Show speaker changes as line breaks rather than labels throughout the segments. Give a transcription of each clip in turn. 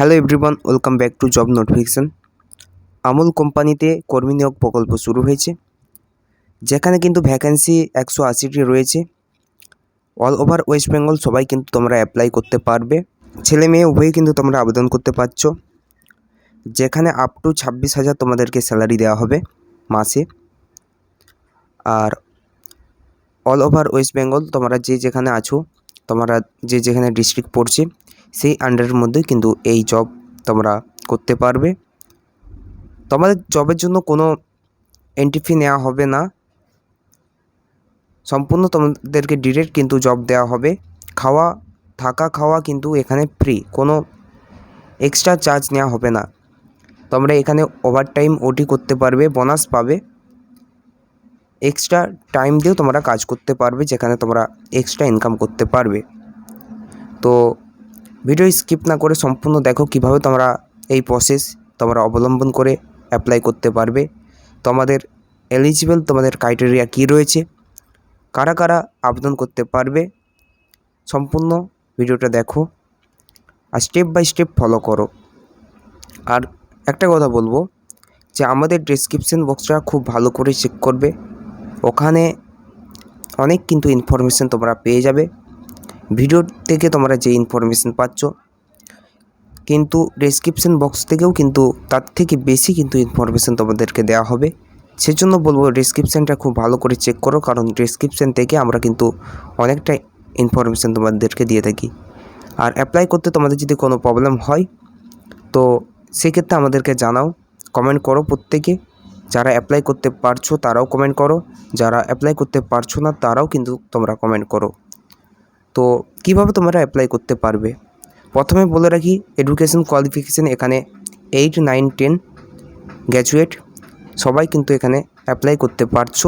Hello everyone welcome back to job notification Amul কোম্পানিতে কর্মী নিয়োগ প্রকল্প শুরু হয়েছে, যেখানে কিন্তু ভ্যাকেন্সি একশো আশিটি রয়েছে। অল ওভার ওয়েস্ট বেঙ্গল সবাই কিন্তু তোমরা অ্যাপ্লাই করতে পারবে। ছেলে মেয়ে উভয়ই কিন্তু তোমরা আবেদন করতে পারছ, যেখানে আপ টু ছাব্বিশ হাজার তোমাদেরকে স্যালারি দেওয়া হবে মাসে। আর অল ওভার ওয়েস্ট বেঙ্গল তোমরা যে যেখানে আছো, তোমরা যে যেখানে ডিস্ট্রিক্ট পড়ছে সেই আন্ডারের মধ্যে কিন্তু এই জব তোমরা করতে পারবে। তোমাদের জবের জন্য কোনো এন্ট্রি ফি নেওয়া হবে না। সম্পূর্ণ তোমাদেরকে ডিরেক্ট কিন্তু জব দেওয়া হবে। খাওয়া, থাকা খাওয়া কিন্তু এখানে ফ্রি কোনো এক্সট্রা চার্জ নেওয়া হবে না। তোমরা এখানে ওভারটাইম ওটি করতে পারবে বোনাস পাবে। এক্সট্রা টাইম দিয়েও তোমরা কাজ করতে পারবে, যেখানে তোমরা এক্সট্রা ইনকাম করতে পারবে। তো ভিডিও স্কিপ না করে সম্পূর্ণ দেখো কীভাবে তোমরা এই প্রসেস তোমরা অবলম্বন করে অ্যাপ্লাই করতে পারবে। তোমাদের এলিজিবল তোমাদের ক্রাইটেরিয়া কী রয়েছে? কারা কারা আবেদন করতে পারবে? সম্পূর্ণ ভিডিওটা দেখো আর স্টেপ বাই স্টেপ ফলো করো। আর একটা কথা বলব যে আমাদের ডেসক্রিপশন বক্সটা খুব ভালো করে চেক করবে। ওখানে অনেক কিন্তু ইনফরমেশান তোমরা পেয়ে যাবে। ভিডিও থেকে তোমরা যে ইনফরমেশন পাচ্ছ, কিন্তু ডেসক্রিপশন বক্স থেকেও কিন্তু তার থেকে বেশি কিন্তু ইনফরমেশান তোমাদেরকে দেওয়া হবে। সেজন্য বলব ডেসক্রিপশানটা খুব ভালো করে চেক করো, কারণ ডেসক্রিপশান থেকে আমরা কিন্তু অনেকটা ইনফরমেশান তোমাদেরকে দিয়ে থাকি। আর অ্যাপ্লাই করতে তোমাদের যদি কোনো প্রবলেম হয়, তো সেক্ষেত্রে আমাদেরকে জানাও কমেন্ট করো প্রত্যেকে। যারা অ্যাপ্লাই করতে পারছ তারাও কমেন্ট করো, যারা অ্যাপ্লাই করতে পারছ না তারাও কিন্তু তোমরা কমেন্ট করো। তো কীভাবে তোমরা অ্যাপ্লাই করতে পারবে? প্রথমে বলে রাখি এডুকেশন কোয়ালিফিকেশান এখানে এইট নাইন টেন গ্র্যাজুয়েট সবাই কিন্তু এখানে অ্যাপ্লাই করতে পারছ।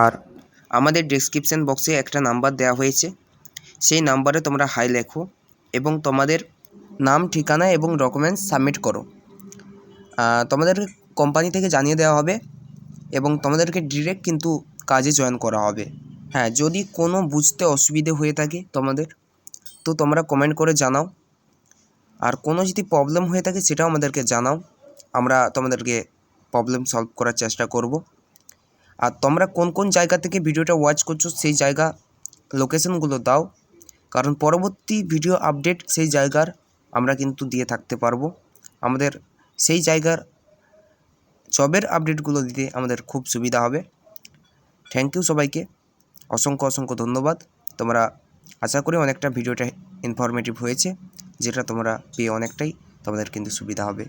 আর আমাদের ডেসক্রিপশান বক্সে একটা নাম্বার দেওয়া হয়েছে, সেই নাম্বারে তোমরা হাই লেখো এবং তোমাদের নাম, ঠিকানা এবং ডকুমেন্টস সাবমিট করো। তোমাদের কোম্পানি থেকে জানিয়ে দেওয়া হবে এবং তোমাদেরকে ডিরেক্ট কিন্তু কাজে জয়েন করা হবে। হ্যাঁ যদি কোনো বুঝতে অসুবিধে হয়ে থাকে তোমাদের, তো তোমরা কমেন্ট করে জানাও। আর কোনো যদি প্রবলেম হয়ে থাকে সেটাও আমাদেরকে জানাও। আমরা তোমাদেরকে প্রবলেম সলভ করার চেষ্টা করব। আর তোমরা কোন কোন জায়গা থেকে ভিডিওটা ওয়াচ করছ সেই জায়গা লোকেশনগুলো দাও। কারণ পরবর্তী ভিডিও আপডেট সেই জায়গার আমরা কিন্তু দিয়ে থাকতে পারব। আমাদের সেই জায়গার জবের আপডেটগুলো দিতে আমাদের খুব সুবিধা হবে। থ্যাংক ইউ সবাইকে। অসংখ্য অসংখ্য ধন্যবাদ। তোমরা আশা করি অনেকটা ভিডিওটা ইনফরমেটিভ হয়েছে, যেটা তোমরা পেয়ে অনেকটাই তোমাদের কিন্তু সুবিধা হবে।